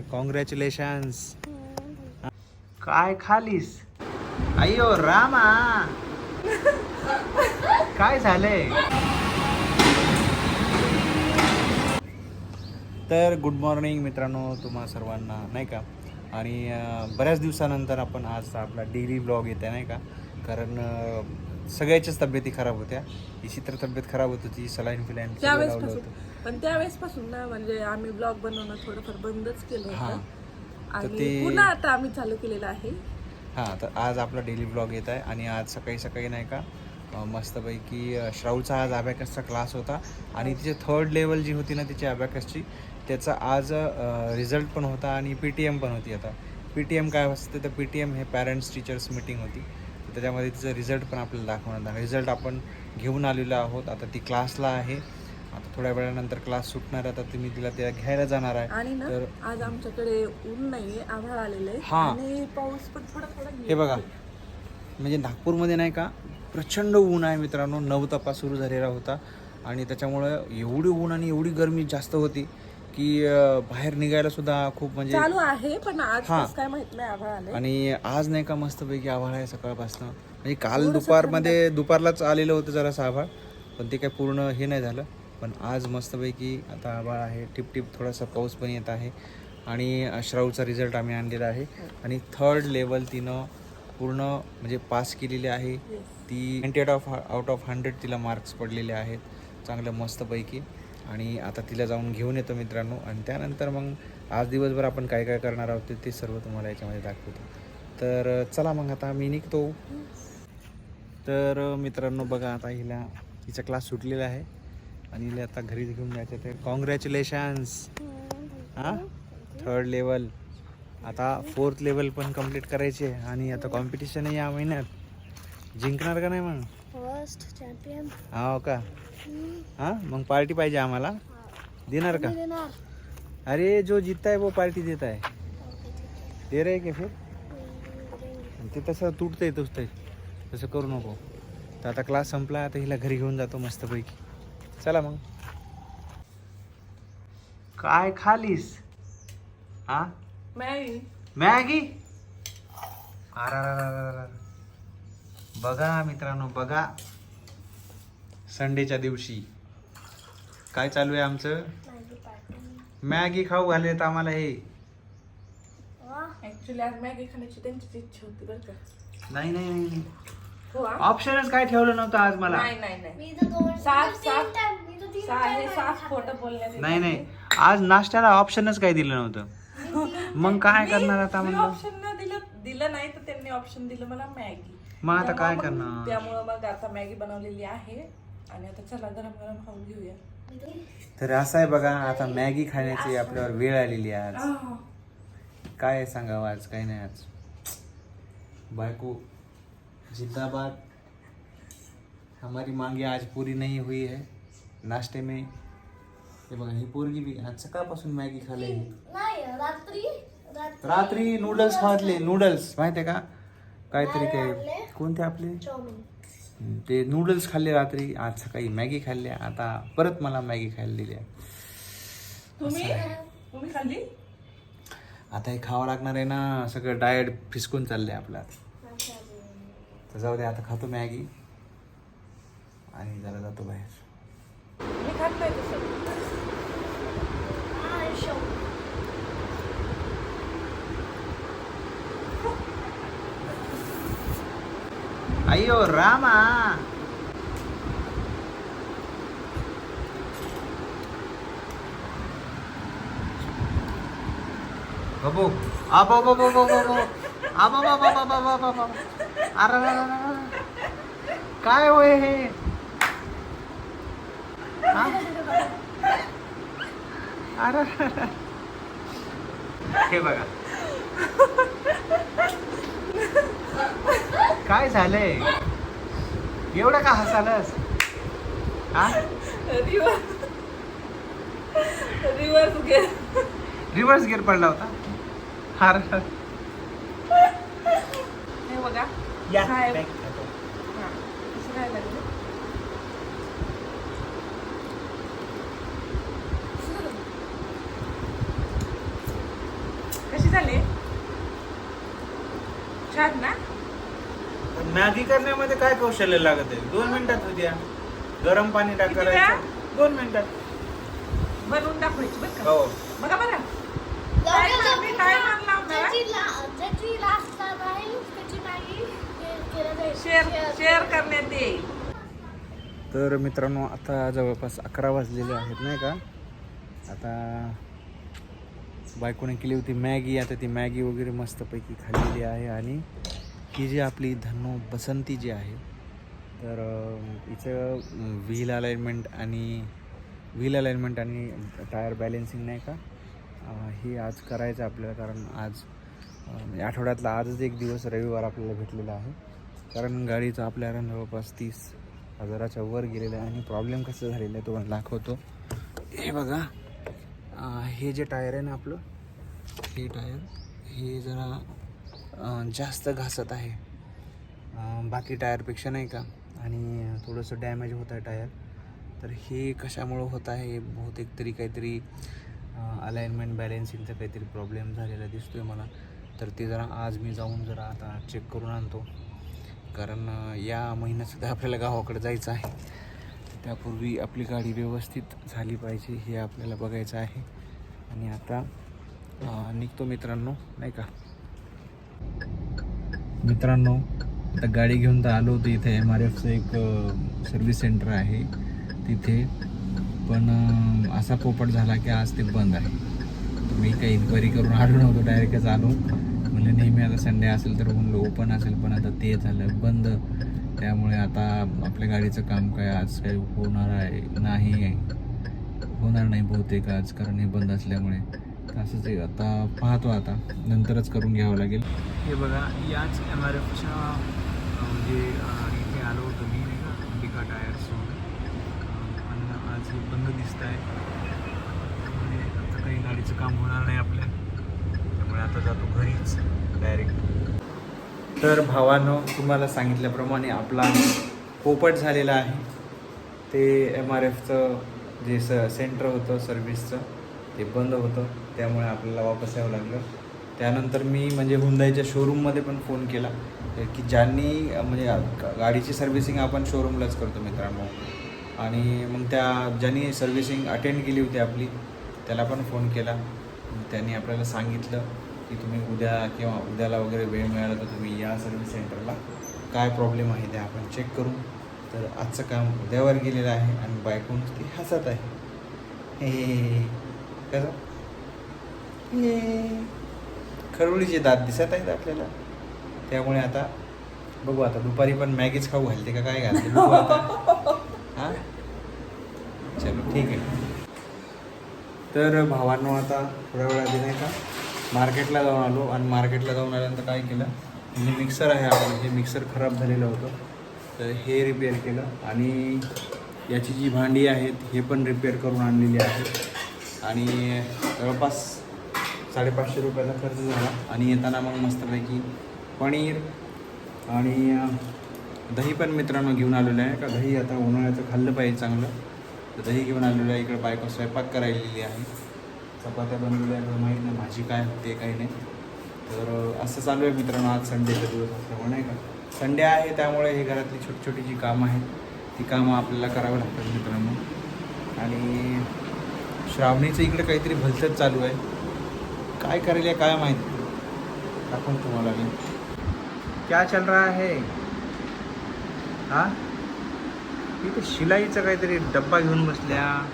Congratulations काय खालीस? अय्यो रामा. काय झालंय? तर गुड मॉर्निंग मित्रांनो तुम्हा सर्वांना नाही का? आणि बऱ्याच दिवसानंतर आपण आज आपला डेली ब्लॉग येत आहे नाही का? कारण सगळ्याच्याच तब्येती खराब होत्या. हिची तर तब्येत खराब होत होती सलाईन फिलाईन लावलं पासून. होतं. पण त्यावेळेस पासून ना म्हणजे आम्ही ब्लॉग बनवणं थोडंफार बंदच केलं हां. होतं तर आणि ते- पुन्हा आता आम्ही चालू केलेलं आहे. हां तर आज आपला डेली ब्लॉग येत आहे आणि आज सकाळी सकाळी नाही का अं, मस्तपैकी अं, श्राऊचा आज अबॅकसचा क्लास होता. आणि तिची थर्ड लेवल जी होती ना तिची अबॅकसची त्याचा आज रिझल्ट पण होता आणि पी टी एम पण होती आता. पी टी एम काय असतं तर पी टी एम हे पॅरेंट्स टीचर्स मीटिंग होती. त्याच्यामध्ये तिचं रिझल्ट पण आपल्याला दाखवणार रिझल्ट आपण घेऊन आलेलो आहोत. आता ती क्लासला आहे. आता थोड्या वेळानंतर क्लास सुटणार आहे, आता तुम्ही तिला त्या घ्यायला जाणार आहे. आणि ना तर आज आमच्याकडे ऊन नाहीये आभाळ आलेलं आहे हां. आणि पाऊस पण थोडा थोडा हे बघा. म्हणजे नागपूरमध्ये नाही का प्रचंड ऊन आहे मित्रांनो. नऊ तपा सुरू झालेला होता. आणि त्याच्यामुळं एवढी ऊन आणि एवढी गरमी जास्त होती. की अं, बाहेर निघायला सुद्धा खूप म्हणजे चालू आहे पण आज हां. कसं काय माहीत नाही आभाळ आले आणि आज नाही का मस्तपैकी आभाळ आहे सकाळपासून. म्हणजे काल दुपारमध्ये दुपारलाच आलेलं होतं जरासं आभाळ पण ते काय पूर्ण हे नाही झालं. पण आज मस्तपैकी आता आभाळ आहे टिपटिप थोडासा पाऊस पण येत आहे. आणि श्राऊचा रिझल्ट आम्ही आणलेला आहे. आणि थर्ड लेवल तिनं पूर्ण म्हणजे पास केलेली आहे. ती ninety eight of out of hundred तिला मार्क्स पडलेले आहेत. चांगलं मस्तपैकी. आणि आता तिला जाऊन घेऊन येतो मित्रांनो. आणि त्यानंतर मग आज दिवसभर आपण काय काय करणार आहोत ते- सर्व तुम्हाला याच्यामध्ये दाखवतो. तर चला मग आता मी निघतो. तर मित्रांनो बघा आता हिला हिचा क्लास सुटलेला आहे. आणि हिला आता घरी घेऊन जायचं ते कॉंग्रॅच्युलेशन्स हां? थर्ड लेवल आता फोर्थ लेवल पण कंप्लीट करायची आहे. आणि आता कॉम्पिटिशन आहे या महिन्यात. जिंकणार का नाही मग? फर्स्ट चॅम्पियन हो का? हां? मग पार्टी पाहिजे आम्हाला? देणार का? देणार. अरे जो जीतता है वो पार्टी देता है दे रहे क्या फिर? ते तसं तुटतंय तुटतंय. तसं करू नको. तर आता क्लास संपला आता हिला घरी घेऊन जातो मस्तपैकी. चला मग. काय खालीस? हा? नाही मॅगी अरे बघा मित्रांनो बघा. संडेच्या दिवशी. काय चालू आहे आमचं? मॅगी खाऊ घालेत आम्हाला हे. ऍक्च्युली आज मॅगी खाण्याची त्यांचीच इच्छा होती बरं का. नाही नाही नाही नाही. हो? ऑप्शनच काय ठेवलं नव्हतं आज मला? नाही नाही नाही. मी तर दोन सात- मी तर तीन सात- time- मी तर तीन सा- हे time साफ खाल्लं. खोटं बोलण्यात नाही नाही. आज नाश्त्याला ऑप्शनच काय दिलं नव्हतं. मग काय करणार आता म्हणलं? ऑप्शन न दिलं दिलं नाही तर त्यांनी ऑप्शन दिलं मला मॅगी. मग आता काय करणार? त्यामुळं मग आता मॅगी बनवलेली आहे. आणि आता चला गरम गरम खाऊन घेऊया. तर असं आहे बघा आता मॅगी खाण्याची आपल्यावर वेळ आलेली आहे आज. आह. काय सांगावं आज? काही नाही आज. बायको जिंदाबाद हमारी मांगे आज पूरी नहीं हुई है. नाश्ते में. हे बघा ही पोरगी बी आज सकाळपासून मॅगी खाल्ली नाही रात्री. रात्री. रात्री नूडल्स खातले नूडल्स माहिती आहे का? काहीतरी काय ते आणले? कोणते आपले? ते नूडल्स खाल्ले रात्री आज सकाळी मॅगी खाल्ली आता परत मला मॅगी खायला दिली आहे. तुम्ही? तुम्ही खाल्ली? आता हे खावं लागणार आहे ना सगळं डाएट फिसकून चाललंय आपला. तर जाऊ दे आता खातो मॅगी. आणि जरा जातो बाहेर. అయ్యో రామా బాబు अरे काय होय हे अरे हे बघा काय झालंय? एवढं का हसालस? रिवर्स गिअर रिवर्स गिअर पडला होता. हार हे बघा. कशी झाली? छान ना? मॅगी करण्यामध्ये काय कौशल्य लागत आहे? दोन मिनिटात होत्या गरम पाणी टाक किती करायचं. दोन मिनिटात. बनवून दाखवायची बरं का? हो. बघा बरं. काय आपल्याला? शेअर शेअर करण्यात येईल तर मित्रांनो आता जवळपास अकरा वाजलेले आहेत नाही का? आता बायकोने केली होती मॅगी आता ती मॅगी वगैरे मस्तपैकी खाल्लेली आहे आणि ही जी आपली धनु बसंती जी आहे तर हिचं व्हील अलाइनमेंट आणि व्हील अलाइनमेंट आणि टायर बॅलेन्सिंग नाही का? हे आज करायचं आहे आपल्याला कारण आज आठवड्यातला आजच एक दिवस रविवार आपल्याला भेटलेला आहे. कारण गाडीचं आपल्याला जवळपास तीस हजाराच्या वर गेलेलं आहे आणि प्रॉब्लेम कसं झालेलं आहे तुम्हाला दाखवतो. हे बघा हे जे टायर आहे ना आपलं हे टायर हे जरा जास्त घासत आहे. बाकी टायरपेक्षा नाही का? आणि थोडंसं डॅमेज होत आहे टायर. तर हे कशामुळं होत आहे? बहुतेक तरी काहीतरी अलाइनमेंट बॅलेन्सिंगचा काहीतरी प्रॉब्लेम झालेला दिसतो आहे मला. तर ते जरा आज मी जाऊन जरा आता चेक करून आणतो. कारण या महिन्यातसुद्धा आपल्याला गावाकडे जायचं आहे. त्यापूर्वी आपली गाडी व्यवस्थित झाली पाहिजे हे आपल्याला बघायचं आहे. आणि आता निघतो मित्रांनो नाही का? मित्रांनो आता गाडी घेऊन तर आलो होतो इथे. एम आर एफचं एक सर्व्हिस सेंटर आहे तिथे. पण असा पोपट झाला की आज ते बंद आहे. मी काही इन्क्वायरी करून आलो नव्हतो डायरेक्टच आलो. म्हणजे नेहमी आता संडे असेल तर म्हणलं ओपन असेल पण आता ते झालं बंद. त्यामुळे आता आपल्या गाडीचं काम काय आज काही होणार आहे नाही होणार नाही बहुतेक आज कारण हे बंद असल्यामुळे. असंच आहे. आता पाहतो आता. नंतरच करून घ्यावं लागेल. हे बघा याच एम आर एफच्या म्हणजे इथे आलो होतो मी नाही का? अंबिका टायर्स पण आज बंद दिसत आहे. आता काही गाडीचं काम होणार नाही आपल्या. त्यामुळे आता जातो घरीच डायरेक्ट तर भावानं तुम्हाला सांगितल्याप्रमाणे आपला पोपट झालेला आहे. ते एम आर एफचं जे स सेंटर होतं सर्व्हिसचं ते बंद होतं त्यामुळे आपल्याला वापस यावं लागलं. त्यानंतर मी म्हणजे हुंदाईच्या शोरूममध्ये पण फोन केला की ज्यांनी म्हणजे गाडीची सर्व्हिसिंग आपण शोरूमलाच करतो मित्रांनो. आणि मग त्या ज्यांनी सर्व्हिसिंग अटेंड केली होती आपली त्याला पण फोन केला. त्यांनी आपल्याला सांगितलं की तुम्ही उद्या किंवा उद्याला वगैरे वेळ मिळाला तर तुम्ही या सर्व्हिस सेंटरला काय प्रॉब्लेम आहे ते आपण चेक करू. तर आजचं काम उद्यावर गेलेलं आहे आणि बायकून ती हसत आहे. हे. कसं खरवळीचे दात दिसत आहेत आपल्याला. त्यामुळे आता बघू आता दुपारी पण मॅगीच खाऊ घालते का? काय घालते? बघू आता. हां? चलो ठीक आहे. तर भावांनो आता थोड्या वेळा आधी नाही का मार्केटला जाऊन आलो. आणि मार्केटला जाऊन आल्यानंतर काय केलं म्हणजे मिक्सर आहे आपण हे मिक्सर खराब झालेलं होतं. तर हे रिपेअर केलं. आणि याची जी भांडी आहेत हे पण रिपेअर करून आणलेली आहेत. आणि जवळपास साडेपाचशे रुपयाचा खर्च झाला. आणि येताना मग मस्तपैकी पनीर आणि दही पण मित्रांनो घेऊन आलेलं आहे. का दही आता उन्हाळ्याचं खाल्लं पाहिजे चांगलं. तर दही घेऊन आलेलं आहे. इकडं बायको स्वयंपाक करायलेली आहे. चपात्या बनवलेल्या आहे माहीत नाही भाजी काय होते काही नाही. तर असं चालू आहे मित्रांनो आज संडेचा दिवस असल्यामुळे नाही का. संडे आहे त्यामुळे हे घरातली छोटी छोटी जी कामं आहेत ती कामं आपल्याला करावी लागतात मित्रांनो. आणि श्रावणीचं इकडे काहीतरी भलतंच चालू आहे. काय करायला आहे काय माहिती. दाखवून तुम्हाला मी. क्या चल रहा है? हा? इथे शिलाईचा काहीतरी डब्बा घेऊन बसल्या.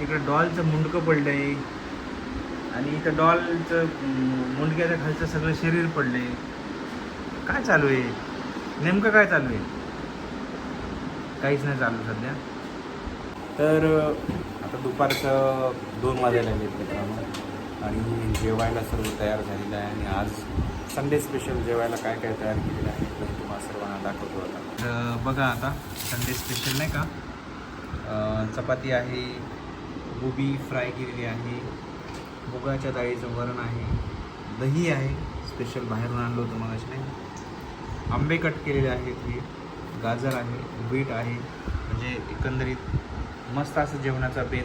इकडं डॉलचं मुंडकं पडलंय. आणि इथं डॉलचं मुंडक्याच्या खालचं सगळं शरीर पडले काय चालू आहे? नेमकं काय चालू आहे? काहीच नाही चालू सध्या. तर आता दुपारचं दोन वाजायला लागलेत मित्रांनो. आणि जेवायला सर्व तयार झालेलं आहे. आणि आज संडे स्पेशल जेवायला काय काय तयार केलेलं आहे ते तुम्हाला सर्वांना दाखवतो आता. बघा आता संडे स्पेशल नाही का? चपाती आहे गोबी फ्राय केलेली आहे मुगाच्या डाळीचं वरण आहे दही आहे स्पेशल बाहेरून आणलं होतं मग नाही आंबे कट केलेले आहेत हे. गाजर आहे बीट आहे म्हणजे एकंदरीत मस्त असं जेवणाचा बेत.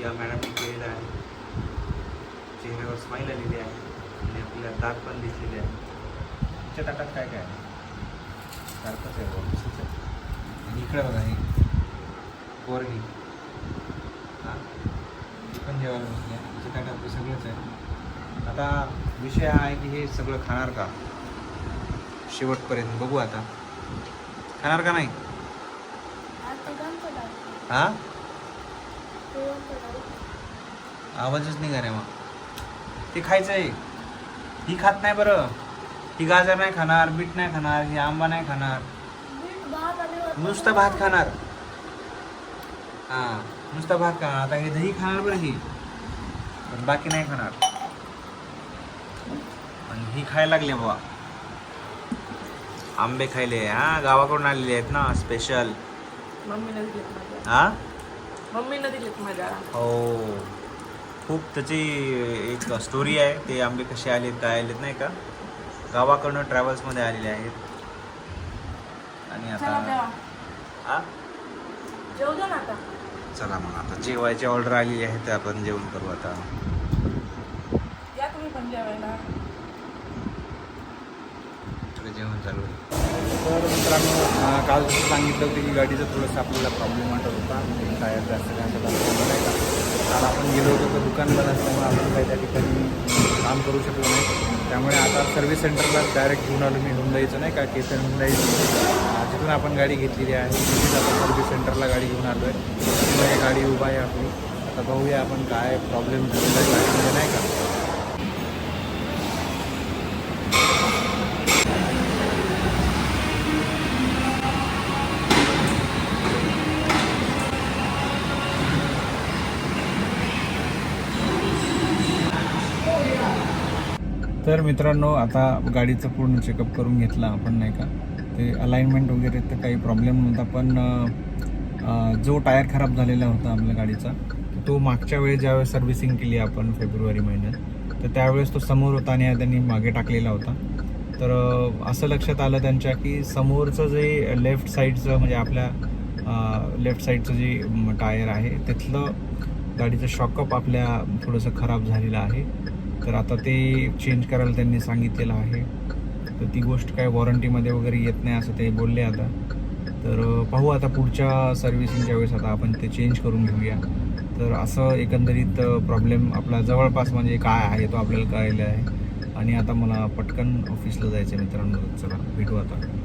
या मॅडमने केलेला आहे. चेहऱ्यावर स्माईल आलेली आहे. आणि आपल्याला दात पण दिसलेले आहे तुमच्या ताटात काय काय आहे? सारखंच आहे बुवा, आणि इकडे बघा हे पोरगी. हां? ती पण जेवायला बसली आहे. तिच्या ताटात सगळंच आहे. आता विषय हा आहे की हे सगळं खाणार का? शेवटपर्यंत बघू आता. खाणार का नाही? हा? आवाजच नाही का रे मग? ते खायचं आहे ही खात नाही बरं. ही गाजर नाही खाणार बीट नाही खाणार ही आंबा नाही खाणार. भात नुसतं भात खाणार. हां नुसतं भात खाणार. आता हे दही खाणार बरं ही. पण बाकी नाही खाणार. पण ही खायला लागले बाबा. आंबे खायले. हा गावाकडून आलेले आहेत ना स्पेशल मम्मीनं दिलेत माझ्या हा? मम्मीनं दिलेत माझ्या हो. खूप त्याची एक स्टोरी आहे. ते आंबे कसे आलेत काय आलेत नाही का? गावाकडनं ट्रॅव्हल्समध्ये आलेले आहेत. आणि चला आता हा? जेवू ना आता. चला मग आता जेवायची ऑर्डर आलेली आहे तर आपण जेवण करू आता. या तुम्ही पण जेवायला. जेवण चालू आहे. तर मित्रांनो काल जसं सांगितलं होतं की गाडीचा थोडंसं आपल्याला प्रॉब्लेम वाटत होता. म्हणजे टायर जास्त नाही का? काल आपण गेलो होतो तर दुकान बंद असल्यामुळे आपण काही त्या ठिकाणी काम करू शकलो नाही. त्यामुळे आता सर्व्हिस सेंटरला डायरेक्ट घेऊन आलो मी. हुंदाईचं नाही का? केसन हुंदाई. जिथून आपण गाडी घेतलेली आहे. तिथेच आता सर्व्हिस सेंटरला गाडी घेऊन आलो आहे त्यामुळे गाडी उभा आहे आपली. आता बघूया आपण काय प्रॉब्लेम झालेला आहे गाडीमध्ये नाही का? तर मित्रांनो आता गाडीचं पूर्ण चेकअप करून घेतला आपण नाही का? ते अलाइनमेंट वगैरे तर काही प्रॉब्लेम नव्हता पण जो टायर खराब झालेला होता आपल्या गाडीचा तो मागच्या वेळेस ज्यावेळेस सर्व्हिसिंग केली आपण फेब्रुवारी महिन्यात तर त्यावेळेस तो समोर होता आणि त्यांनी मागे टाकलेला होता. तर असं लक्षात आलं त्यांच्या की समोरचं जे लेफ्ट साईडचं म्हणजे आपल्या लेफ्ट साईडचं जे टायर आहे तिथलं गाडीचं शॉकअप आपल्या थोडंसं खराब झालेलं आहे. तर आता ते चेंज करायला त्यांनी सांगितलेलं आहे. तर ती गोष्ट काय वॉरंटीमध्ये वगैरे येत नाही असं ते बोलले आता. तर पाहू आता पुढच्या सर्व्हिसिंगच्या वेळेस आता आपण ते चेंज करून घेऊया. तर असं एकंदरीत प्रॉब्लेम आपला जवळपास म्हणजे काय आहे तो आपल्याला कळलेला आहे. आणि आता मला पटकन ऑफिसला जायचं आहे मित्रांनो. चला भेटू आता.